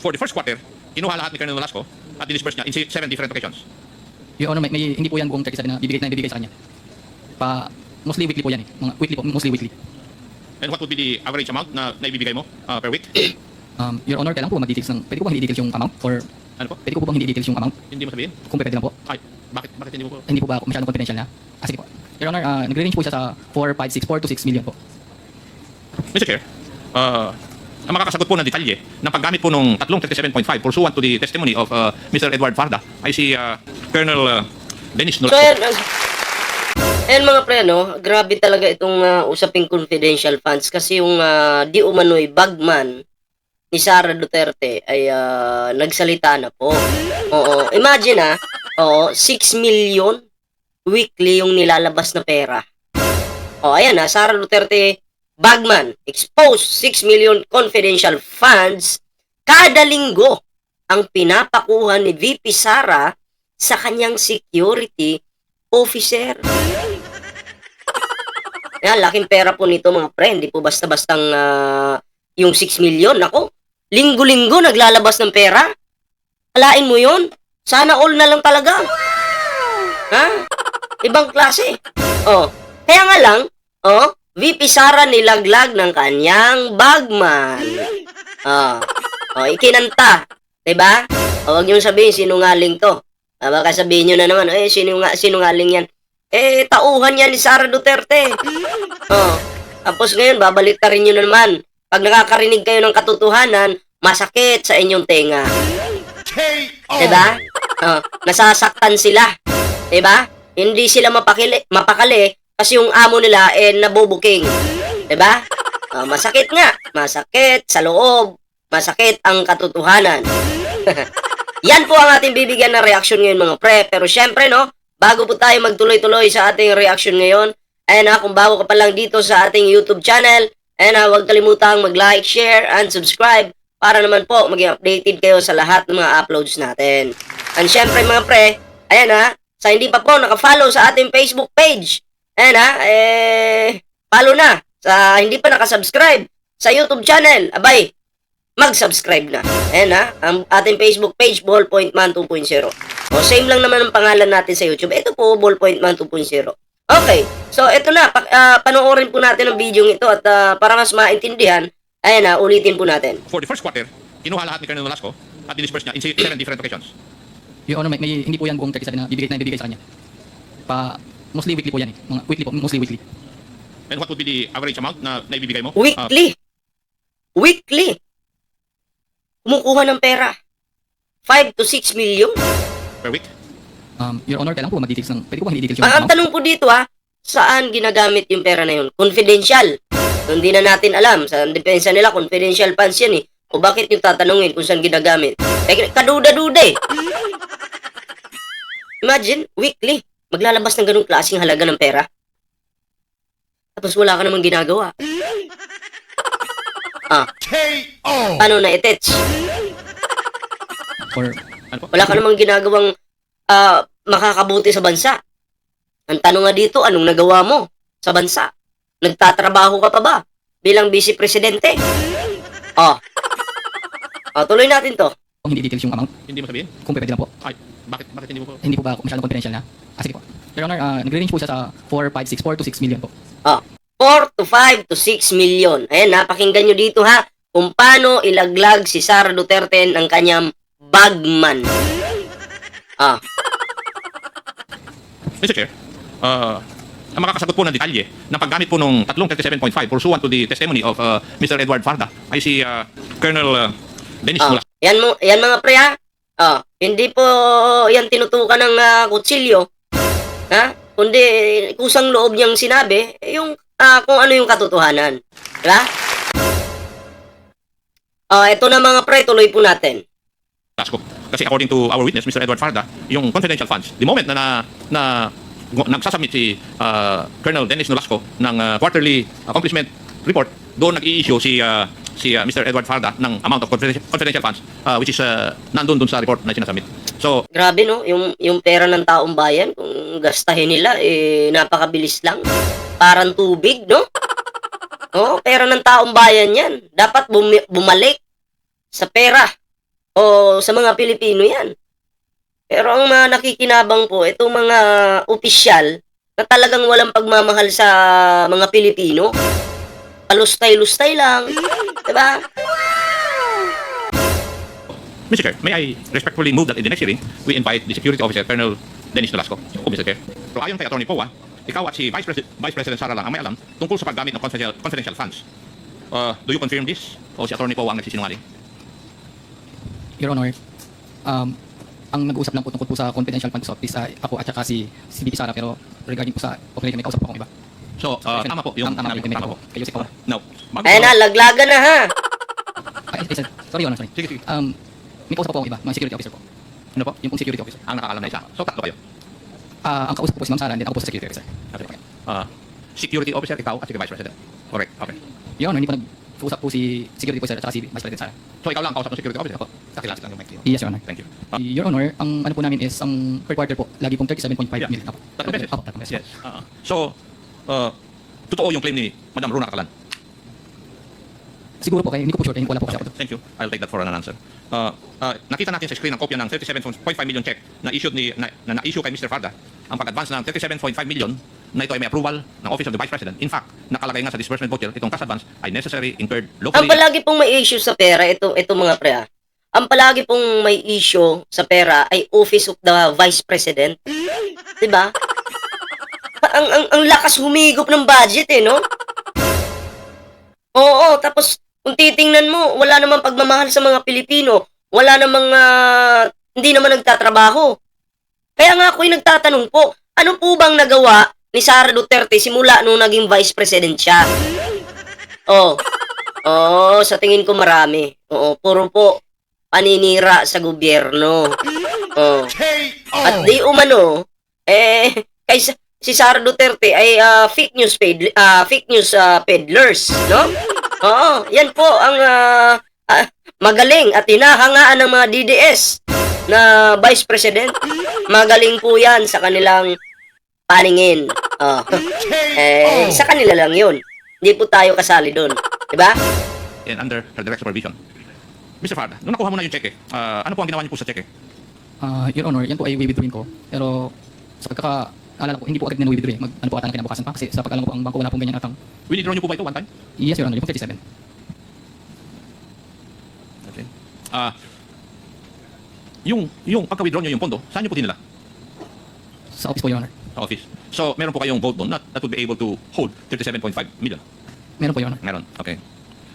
for the first quarter, kinuha lahat ni Colonel Nolasco at dinisperse niya in se- seven different occasions. Your Honor, may, may, hindi po yan buong 37 na bibigay na bibigay sa kanya. Pa, mostly weekly po yan eh. Mga weekly po, mostly weekly. And what would be the average amount na naibibigay mo uh, per week? Um, Your Honor, kailangan po mag-details ng, pwede ko bang hindi details yung amount? Or Ano po? pwede ko po bang hindi details yung amount? Hindi mo sabihin? Kung pwede lang po. Ay, bakit, bakit hindi mo po? Hindi po ba masyadong confidential na? Ah, sige po. Your Honor, uh, nagre-range po siya sa 4, 5, 6, 4 to 6 million po. Mr. Chair, uh, ang makakasagot po ng detalye ng paggamit po ng tatlong 37.5 pursuant to the testimony of uh, Mr. Edward Farda ay si uh, Colonel uh, Dennis So, Nolasco. ayan, mga pre, no? Grabe talaga itong ah, usaping confidential funds kasi yung ah, di umano'y bagman ni Sara Duterte ay ah, nagsalita na po. Oo. Imagine ah, oo, 6 million weekly yung nilalabas na pera. O, ayan ah, Sara Duterte bagman exposed 6 million confidential funds kada linggo ang pinapakuha ni VP Sara sa kanyang security officer. Yan, laking pera po nito mga pre. Hindi po basta-bastang ah, yung 6 million. Ako, linggo-linggo naglalabas ng pera. Alain mo yon Sana all na lang talaga. Ha? Ibang klase. Oh, kaya nga lang, oh, VP Sara nilaglag ng kanyang bagman. Oh, oh ikinanta. 'Di ba? O, wag niyo sabihin sinungaling to. Ah, baka sabihin nyo na naman, eh, sinunga, sinungaling yan. Eh, tauhan yan ni Sara Duterte. Oh. Tapos ngayon, babalik ta rin nyo na naman. Pag nakakarinig kayo ng katotohanan, masakit sa inyong tenga. Diba? Oh, nasasaktan sila. Diba? Hindi sila mapakili, mapakali kasi yung amo nila eh nabubuking. Diba? Oh, masakit nga. Masakit sa loob. Masakit ang katotohanan. Yan po ang ating bibigyan ng reaction ngayon mga pre. Pero syempre no, bago po tayo magtuloy-tuloy sa ating reaction ngayon, ayan na, kung bago ka pa lang dito sa ating YouTube channel, ayan na, huwag kalimutang mag-like, share, and subscribe para naman po maging updated kayo sa lahat ng mga uploads natin. And syempre mga pre, ayan na, sa hindi pa po naka-follow sa ating Facebook page, ayan na, eh, follow na. Sa hindi pa nakasubscribe sa YouTube channel, abay, mag-subscribe na. Ayan na, ang ating Facebook page, Ballpoint Man 2.0. O, same lang naman ang pangalan natin sa YouTube. Ito po, Ballpoint Man 2.0. Okay, so ito na, pa, ah, panoorin po natin ang video ito at ah, para mas maintindihan, ayan na, ulitin po natin. For the first quarter, kinuha lahat ni Colonel Nolasco at dinisperse niya in se- seven different occasions. Your Honor, may, may, hindi po yan buong 37 na bibigay na bibigay sa kanya. Pa, mostly weekly po yan eh. Mga weekly po, mostly weekly. And what would be the average amount na naibibigay mo? Uh, Weekly. Weekly. Kumukuha ng pera. 5 to 6 million. per week? Um, Your Honor, kailangan po mag-details ng, pwede ko bang hindi details yung Ang, ang amount? tanong po dito ha, saan ginagamit yung pera na yun? Confidential. Hindi na natin alam. Sa depensa nila, confidential funds yan eh. O bakit yung tatanungin kung saan ginagamit? Eh, kaduda-duda eh. Imagine, weekly, maglalabas ng ganung klaseng halaga ng pera. Tapos wala ka namang ginagawa. Ah, paano na i-touch? Or, Ano? Wala ka namang ginagawang ah, makakabuti sa bansa. Ang tanong nga dito, anong nagawa mo sa bansa? Nagtatrabaho ka pa ba bilang vice presidente? Oh. Oh, tuloy natin to. kung hindi details yung amount, Hindi mo sabihin? kung pwede lang po. Ay, bakit, bakit hindi mo po? Hindi po ba masyadong confidential na? Ah, sige po. Your Honor, uh, nagre-range po siya sa 4, 5, 6, 4 to 6 million po. Oh. 4 to 5 to 6 million. Ayan, napakinggan nyo dito ha kung paano ilaglag si Sara Duterte ng kanyang bagman. Ah, Mr. Chair, uh, ang makakasagot po ng detalye ng paggamit po ng tatlong 37.5 pursuant to the testimony of uh, Mr. Edward Farda ay si uh, Colonel uh, Dennis ah. Nolasco. Yan mo, yan mga pre ha. Ah, hindi po yan tinutukan ng ah, kutsilyo. Ha? Kundi kusang loob niyang sinabi eh, yung ah, kung ano yung katotohanan. Diba? Ah, ito na mga pre, tuloy po natin. Nolasco. Kasi according to our witness, Mr. Edward Farda, yung confidential funds, the moment na, na, na nagsasubmit si uh, Colonel Dennis Nolasco ng uh, quarterly accomplishment report, doon nag-i-issue si uh, si uh, Mr. Edward Farda ng amount of confidential, confidential funds uh, which is uh, nandun dun sa report na sinasubmit. So, Grabe no, yung yung pera ng taong bayan kung gastahin nila eh napakabilis lang. Parang tubig, no? Oh, pera ng taong bayan 'yan. Dapat bumi- bumalik sa pera O sa mga Pilipino yan. Pero ang mga nakikinabang po, itong mga opisyal na talagang walang pagmamahal sa mga Pilipino. Palustay-lustay lang. Diba? Mr. Chair, may I respectfully move that in the next hearing, we invite the security officer, Colonel Dennis Nolasco. O, Mr. Chair. So ayon kay Atty. Poa, ikaw at si Vice, Presi- Vice President Sara lang ang may alam tungkol sa paggamit ng confidential, confidential funds. Uh, do you confirm this? O si Atty. Poa ang nagsisinungaling? Your Honor, um, ang nag-uusap lang po tungkol po sa confidential funds office ay ako at saka si, si BP Sara pero regarding po sa operating may kausap po akong iba. So, uh, tama po yung tama, tama, Tama po. Kayo si Paula. Now, bago Ayan na, laglagan na ha. Ay, ay, sorry, Your Honor, sorry. Sige, sige. Um, may kausap po akong iba, mga security officer po. Ano po? Yung pong security officer. Ang nakakalam na isa. So, tatlo kayo. Ah, ang kausap ko po si Ma'am Sara, and then ako po sa security officer. Okay. Uh, security officer, ikaw at si Vice President. Correct. Okay. Your Honor, hindi po nag-uusap po si security officer at saka si Vice President Sara. So, ikaw lang ang kausap ng security officer. Ako. Kakilala lang yung mic. Yes, Your Honor. Thank you. Uh, Your Honor, ang ano po namin is, ang per quarter po, lagi pong 37.5 Yeah. million. Apo. tatlong beses. Apo, tatlong beses. Yes. Uh, so, uh, totoo yung claim ni Madam Runa Kakalan. Siguro po kayo, hindi ko po sure, hindi ko wala po siya. Thank you. I'll take that for an answer. Uh, uh, nakita natin sa screen ang kopya ng 37.5 million check na issued ni na, na, na-issue kay Mr. Farda ang pag-advance ng 37.5 million na ito ay may approval ng Office of the Vice President. In fact, nakalagay nga sa disbursement voucher itong cash advance ay necessary incurred Ang locally. palagi pong may issue sa pera, ito, ito mga pre ah. Ang palagi pong may issue sa pera ay Office of the Vice President. 'Di ba? Ang, ang, ang lakas humigop ng budget eh, no? Oo, tapos kung titingnan mo, wala namang pagmamahal sa mga Pilipino. Wala namang, ah, hindi naman nagtatrabaho. Kaya nga ako'y nagtatanong po, ano po bang nagawa ni Sara Duterte simula nung naging Vice President siya? Oh, Oo, sa tingin ko marami. Oo, puro po paninira sa gobyerno. Oo. At di umano, eh, kay sa- si Sara Duterte ay ah, fake news ped, ah, fake news ah, peddlers, no? Oo, yan po ang ah, ah, magaling at hinahangaan ng mga DDS na Vice President. Magaling po yan sa kanilang paningin. Oh. Eh, sa kanila lang yun. Hindi po tayo kasali doon. Diba? and under her direct supervision. Mr. Farda, nung nakuha mo na yung check eh, uh, ano po ang ginawa niyo po sa check eh? Ah, Your Honor, yan po ay withdrawin ko. Pero sa pagkakaalala ko, hindi po agad na withdraw eh. Mag, ano po ata na kinabukasan pa. Kasi sa pag-alam ko po, ang bangko wala pong ganyan atang. Winidraw niyo po ba ito one time? Yes, Your Honor, yung pong 37. Okay. Ah, yung yung pagka-withdraw niyo yung pondo, saan niyo po dinala? Sa office po, Your Honor. Sa office. So, meron po kayong vote doon na that would be able to hold 37.5 million. Meron po, Your Honor. Meron. Okay.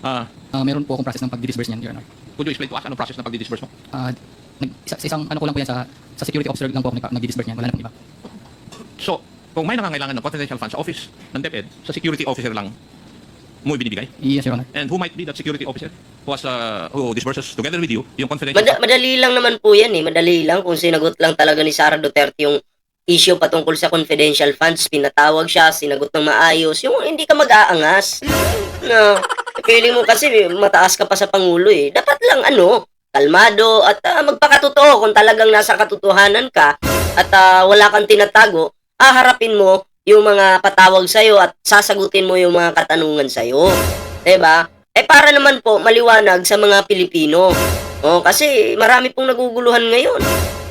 Ah, Ah, meron po akong process ng pag-disburse niyan, Your Honor. could you explain to us anong process na pag-disburse mo? Ah, nag, isa, sa isang ano ko lang po yan sa, sa security officer lang po ako nag- nag-disburse niyan. Wala na pong iba. So, kung may nangangailangan ng confidential funds sa office ng DepEd, sa security officer lang mo ibinibigay? Yes, Your Honor. And who might be that security officer who has uh, who disburses together with you yung confidential Mada- madali lang naman po yan eh. Madali lang kung sinagot lang talaga ni Sara Duterte yung issue patungkol sa confidential funds. Pinatawag siya, sinagot ng maayos. Yung hindi ka mag-aangas. No. Feeling mo kasi mataas ka pa sa Pangulo eh. Dapat lang ano, kalmado at ah, magpakatotoo kung talagang nasa katotohanan ka at ah, wala kang tinatago, haharapin mo yung mga patawag sa'yo at sasagutin mo yung mga katanungan sa'yo. ba? Eh para naman po maliwanag sa mga Pilipino. Oh, kasi marami pong naguguluhan ngayon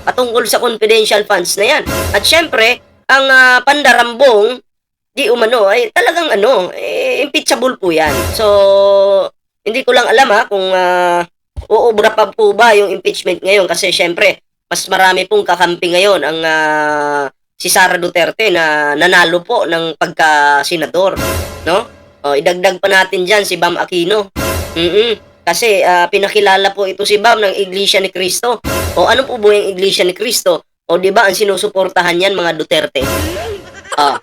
patungkol sa confidential funds na yan. At syempre, ang ah, pandarambong di umano ay talagang ano, eh, impeachable po yan. So, hindi ko lang alam ha kung uh, uubra pa po ba yung impeachment ngayon kasi syempre, mas marami pong kakampi ngayon ang ah, si Sara Duterte na nanalo po ng pagka-senador, no? O, idagdag pa natin dyan si Bam Aquino. mm Kasi ah, pinakilala po ito si Bam ng Iglesia ni Cristo. O ano po ba yung Iglesia ni Cristo? O di ba ang sinusuportahan yan mga Duterte? Ah.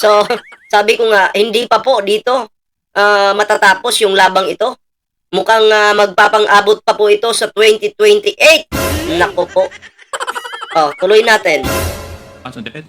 So, sabi ko nga, hindi pa po dito ah, matatapos yung labang ito. Mukhang ah, magpapang-abot pa po ito sa 2028. Nako po. Oh, tuloy natin. Funds ng DepEd?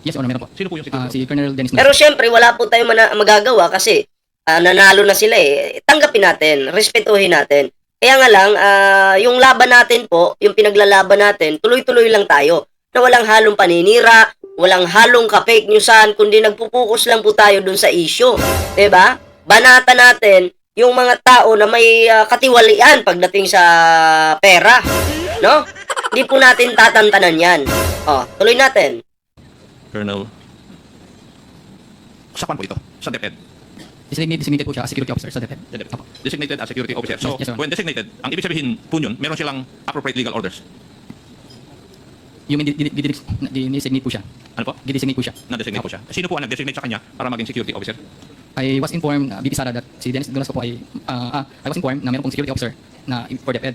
Yes, Your Honor, meron po. Sino po yung Ah, security si Colonel Dennis Pero Nolasco. syempre, wala po tayong mana- magagawa kasi ah, nanalo na sila eh. Tanggapin natin, respetuhin natin. Kaya nga lang, ah, yung laban natin po, yung pinaglalaban natin, tuloy-tuloy lang tayo. Na walang halong paninira, walang halong ka-fake newsan, kundi nagpupukus lang po tayo dun sa issue. 'Di ba? Banata natin yung mga tao na may ah, katiwalian pagdating sa pera. No? Hindi po natin tatantanan yan. Oh, tuloy natin. Colonel... Sa kwan po ito? Sa DepEd? Designated, designated po siya as security officer sa DepEd. Sa DepEd. Designated as security officer. So, Yes, when designated, ang ibig sabihin po yun, meron silang appropriate legal orders. Yung di- di- di- di- designate po siya. Ano po? Di-designate po siya. Na-designate po siya. Sino po ang nag-designate sa kanya para maging security officer? I was informed, uh, BP Sara, that si Dennis Dulasco po ay, ah, ah, I was informed na meron pong security officer na for DepEd.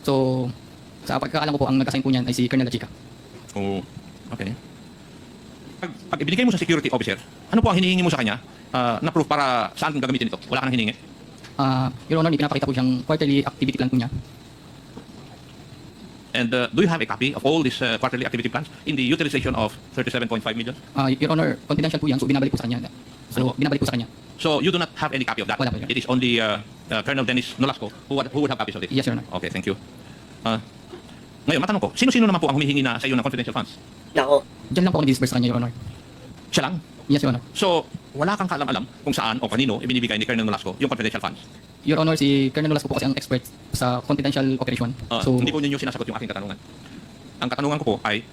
So, sa pagkakaalam ko po, ang nag-assign po niyan ay si Colonel Chica. Oh, okay. Pag, pag ibinigay mo sa security officer, ano po ang hinihingi mo sa kanya ah, na proof para saan gagamitin ito? Wala ka nang hiningi. Ah, Your Honor, may pinapakita po siyang quarterly activity plan po niya. And uh, do you have a copy of all these uh, quarterly activity plans in the utilization of 37.5 million? Ah, Your Honor, confidential po yan, so binabalik po sa kanya. Ano? So, binabalik po sa kanya. So you do not have any copy of that? Wala po, Honor. It is only uh, uh, Colonel Dennis Nolasco who, would- who would have copies of it? Yes, Your Honor. Okay, thank you. Uh, ngayon, matanong ko, sino-sino naman po ang humihingi na sa iyo ng confidential funds? Nako. Diyan lang po ako disperse sa kanya, Your Honor. Siya lang? Yes, Your Honor. So, wala kang kaalam-alam kung saan o kanino ibinibigay ni Colonel Nolasco yung confidential funds. Your Honor, si Colonel Nolasco po kasi ang expert sa confidential operation. Uh, so, hindi po ninyo sinasagot yung aking katanungan. Ang katanungan ko po ay,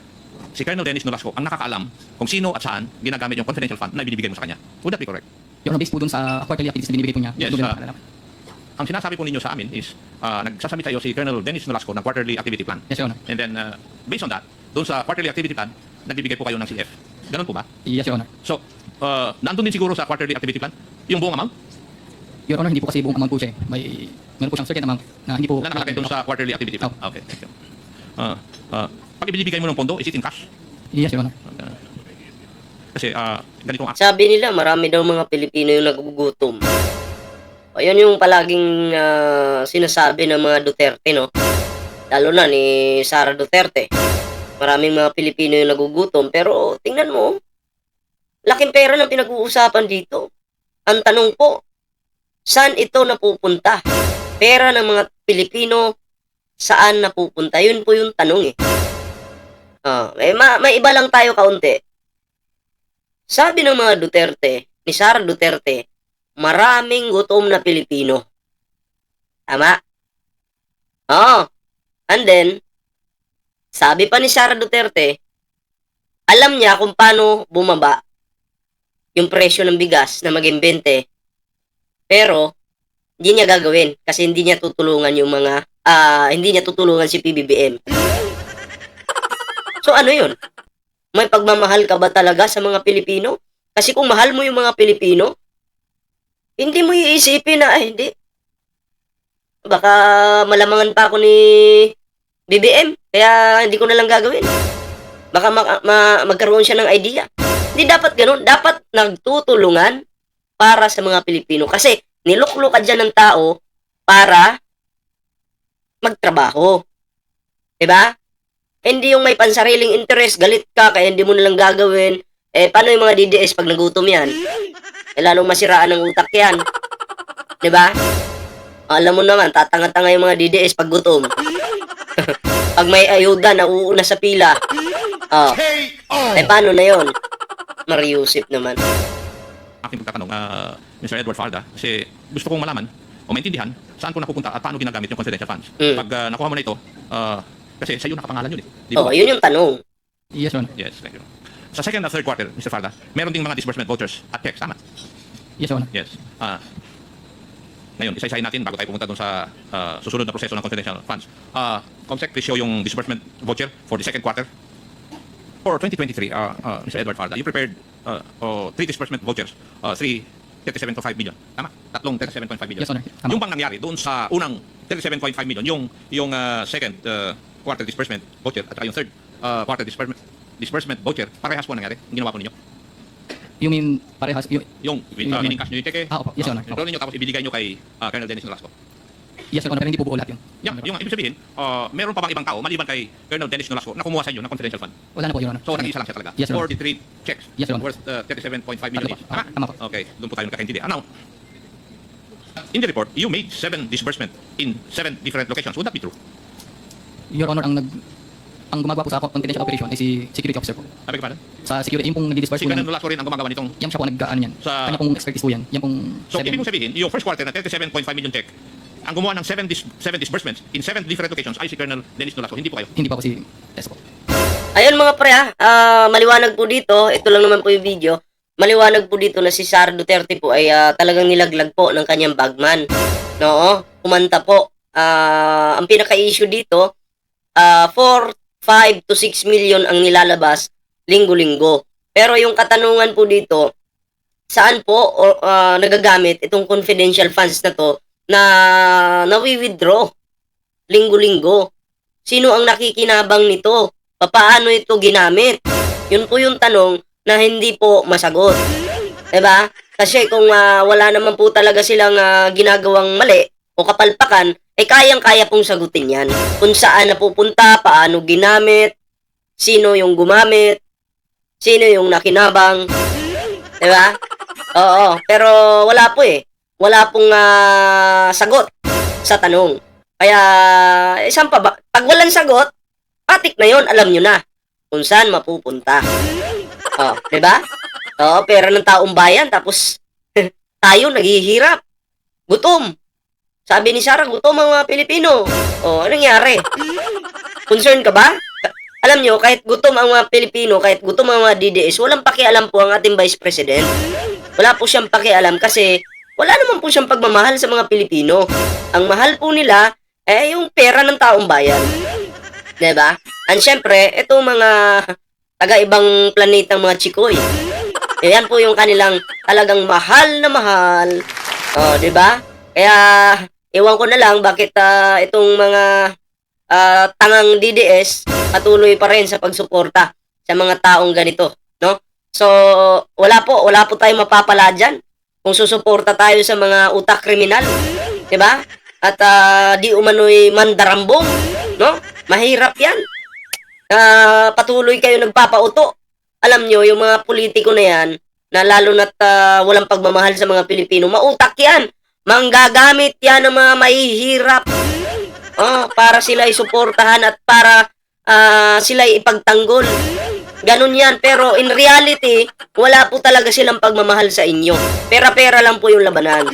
si Colonel Dennis Nolasco ang nakakaalam kung sino at saan ginagamit yung confidential fund na ibinibigay mo sa kanya. Would that be correct? Your Honor, based po dun sa quarterly activities na binibigay po niya. Yes, nakakaalam. Ang sinasabi po ninyo sa amin is, uh, nagsasubmit sa iyo si Colonel Dennis Nolasco ng quarterly activity plan. Yes, Your Honor. And then, uh, based on that, doon sa quarterly activity plan, nagbibigay po kayo ng CF. Ganun po ba? Yes, Your Honor. So, uh, nandun din siguro sa quarterly activity plan, yung buong amount Your Honor, hindi po kasi buong amount po siya. eh. May, meron po siyang certain amount na hindi po... na nakalagay doon sa quarterly activity plan. Oh. Okay, thank you. Uh, uh, pag ibinibigay mo ng pondo, is it in cash? Yes, Your Honor. Uh, kasi uh, ganitong act. Sabi nila, marami daw mga Pilipino yung nagugutom. Ayun yung palaging ah, sinasabi ng mga Duterte, no? Lalo na ni Sara Duterte. Maraming mga Pilipino yung nagugutom. Pero tingnan mo, laking pera ng pinag-uusapan dito. Ang tanong po, saan ito napupunta? Pera ng mga Pilipino, saan napupunta? Yun po yung tanong eh. Ah, may, ma- may iba lang tayo kaunti. Sabi ng mga Duterte, ni Sara Duterte, maraming gutom na Pilipino. Tama? Oo. And then, sabi pa ni Sara Duterte, alam niya kung paano bumaba yung presyo ng bigas na maging 20. Pero, hindi niya gagawin kasi hindi niya tutulungan yung mga, ah, hindi niya tutulungan si PBBM. So ano yun? May pagmamahal ka ba talaga sa mga Pilipino? Kasi kung mahal mo yung mga Pilipino, hindi mo iisipin na, hindi. Baka malamangan pa ako ni BBM, kaya hindi ko na lang gagawin. Baka ma- ma- magkaroon siya ng idea. Hindi dapat ganun. Dapat nagtutulungan para sa mga Pilipino. Kasi niluklo ka dyan ng tao para magtrabaho. 'Di ba? Hindi yung may pansariling interest, galit ka, kaya hindi mo nalang gagawin. Eh, paano yung mga DDS pag nagutom yan? Eh, lalong masiraan ng utak yan. 'Di ba? Alam mo naman, tatanga-tanga yung mga DDS pag gutom. pag may ayuda, nauuna sa pila. Oh. Eh, paano na yon? Mariusip naman. aking pagtatanong, uh, Mr. Edward Farda, kasi gusto kong malaman o maintindihan saan ko napupunta at paano ginagamit yung confidential funds. Mm. Pag uh, nakuha mo na ito, uh, kasi sa iyo nakapangalan yun eh. Di ba? Oh, yun yung tanong. Yes, Honor. Yes, thank you. Sa second at third quarter, Mr. Farda, meron ding mga disbursement vouchers at checks, tama? Yes, Your Honor. Yes. Ah, ngayon, isa-isahin natin bago tayo pumunta doon sa ah, susunod na proseso ng confidential funds. Uh, Comsec, please show yung disbursement voucher for the second quarter. For 2023, uh, uh, Mr. Edward Farda, you prepared uh, oh, three disbursement vouchers, uh, three 37.5 million. Tama? Tatlong 37.5 million. Yes, Honor. Tama. Yung bang nangyari doon sa unang 37.5 million, yung yung uh, second uh, quarter disbursement voucher at saka yung third uh, quarter disbursement disbursement voucher, parehas po ang nangyari. Yung ginawa po ninyo. You mean, parehas, you, Yung uh, Yung- cash nyo yung cheque. Ah, opo. Yes, Your Honor. Ito ninyo tapos ibigay nyo kay uh, Colonel Dennis Nolasco. yes, Your Honor, pero hindi po buo lahat yun. Yeah, yung ibig sabihin, uh, meron pa bang ibang tao maliban kay Colonel Dennis Nolasco na kumuha sa inyo ng confidential fund? Wala na po, Your Honor. So, nag-isa lang siya talaga. Yes, Your Honor. 43 checks Yes, Your Honor. worth uh, 37.5 million each. po. Tama? Tama po. Okay, doon po tayo nagkakaintindi. Ah, now, in the report, you made seven disbursement in seven different locations. Would that be true? Your Honor, ang nag ang gumagawa po sa confidential operation ay si security officer po. Sabi ko pa Sa security, yung pong nag-disperse Si po Colonel ng, Nolasco rin ang gumagawa nitong yan siya po nag-ano yan. Sa- Kanya pong expertise po yan. Yan pong So, seven- ibig mong sabihin, yung first quarter na 37.5 million check, ang gumawa ng 7 dis- seven disbursements in 7 different locations ay si Colonel Dennis Nolasco. Hindi po kayo. hindi pa po si Tess po. Ayun mga pre ha, Ah, maliwanag po dito, ito lang naman po yung video, maliwanag po dito na si Sara Duterte po ay ah, talagang nilaglag po ng kanyang bagman. No, kumanta po. Ah, ang pinaka-issue dito, ah 4, 5 to 6 million ang nilalabas linggo-linggo. Pero yung katanungan po dito, saan po ah, nagagamit itong confidential funds na to na nawi-withdraw linggo-linggo? Sino ang nakikinabang nito? Papaano ito ginamit? Yun po yung tanong na hindi po masagot. 'Di ba? Kasi kung ah, wala naman po talaga silang ah, ginagawang mali o kapalpakan, eh kayang-kaya pong sagutin yan. Kung saan napupunta, paano ginamit, sino yung gumamit, sino yung nakinabang. 'Di ba? Oo, pero wala po eh. Wala pong ah, sagot sa tanong. Kaya, eh, saan pa ba? Pag walang sagot, atik na yon alam nyo na kung saan mapupunta. Oh, 'di ba? Oo, pera ng taong bayan tapos tayo naghihirap. Gutom. Sabi ni Sarah, gutom ang mga Pilipino. Oh, anong nangyari? Concern ka ba? Alam nyo, kahit gutom ang mga Pilipino, kahit gutom ang mga DDS, walang pakialam po ang ating Vice President. Wala po siyang pakialam kasi wala naman po siyang pagmamahal sa mga Pilipino. Ang mahal po nila eh yung pera ng taong bayan. ba? And syempre, itong mga taga-ibang planetang mga chikoy. Eh, yan po yung kanilang talagang mahal na mahal. Oh, 'di ba? Kaya ewan ko na lang bakit ah, itong mga ah, tangang DDS patuloy pa rin sa pagsuporta sa mga taong ganito, no? So, wala po, wala po tayong mapapala dyan kung susuporta tayo sa mga utak kriminal, 'di ba? At ah, di umano'y mandarambong, no? Mahirap 'yan. Ah, patuloy kayo nagpapauto. Alam nyo, yung mga politiko na yan, na lalo na't ah, walang pagmamahal sa mga Pilipino, mautak yan. Manggagamit yan ng mga mahihirap. Oh, para sila isuportahan at para ah, sila ipagtanggol. Ganun yan. Pero in reality, wala po talaga silang pagmamahal sa inyo. Pera-pera lang po yung labanan.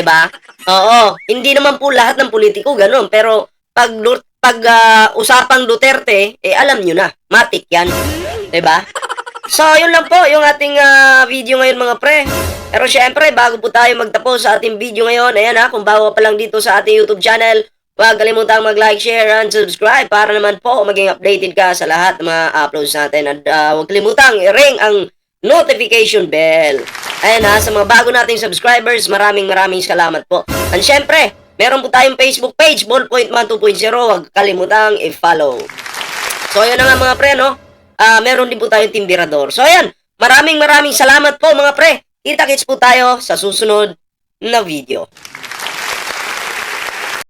ba? Oo. Hindi naman po lahat ng politiko ganun. Pero pag, pag ah, usapang Duterte, eh alam nyo na. Matik yan. ba? So, yun lang po yung ating ah, video ngayon mga pre. Pero syempre, bago po tayo magtapos sa ating video ngayon, ayan ha, kung bago pa lang dito sa ating YouTube channel, huwag kalimutang mag-like, share, and subscribe para naman po maging updated ka sa lahat ng mga uploads natin. At ah, huwag kalimutang i-ring ang notification bell. Ayan ha, sa mga bago nating subscribers, maraming maraming salamat po. And syempre, meron po tayong Facebook page, Ballpoint Man 2.0, huwag kalimutang i-follow. So, ayan na nga mga pre, no? Ah, meron din po tayong timbirador. So, ayan. Maraming maraming salamat po mga pre. Kita-kits po tayo sa susunod na video.